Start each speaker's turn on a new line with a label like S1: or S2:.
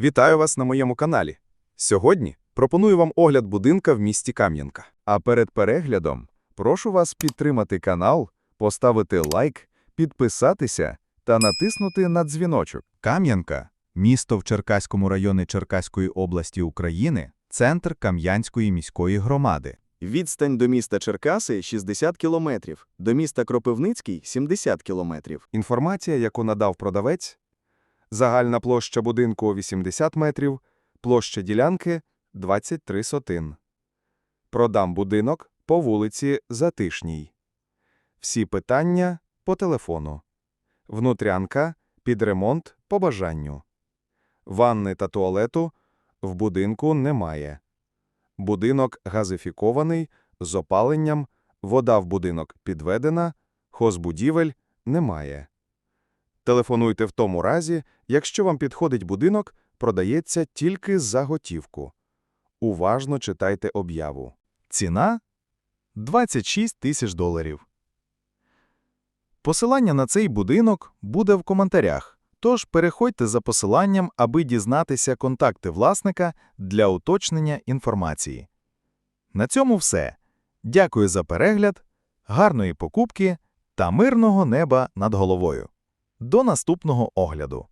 S1: Вітаю вас на моєму каналі. Сьогодні пропоную вам огляд будинка в місті Кам'янка. А перед переглядом прошу вас підтримати канал, поставити лайк, підписатися та натиснути на дзвіночок. Кам'янка – місто в Черкаському районі Черкаської області України, центр Кам'янської міської громади.
S2: Відстань до міста Черкаси 60 кілометрів, до міста Кропивницький 70 кілометрів.
S1: Інформація, яку надав продавець. Загальна площа будинку 80 метрів, площа ділянки 23 сотин. Продам будинок по вулиці Затишній. Всі питання по телефону. Внутрянка під ремонт по бажанню. Ванни та туалету в будинку немає. Будинок газифікований з опаленням, вода в будинок підведена, хозбудівель немає. Телефонуйте в тому разі, якщо вам підходить будинок, продається тільки за готівку. Уважно читайте об'яву. Ціна – 26 тисяч доларів. Посилання на цей будинок буде в коментарях, тож переходьте за посиланням, аби дізнатися контакти власника для уточнення інформації. На цьому все. Дякую за перегляд, гарної покупки та мирного неба над головою. До наступного огляду.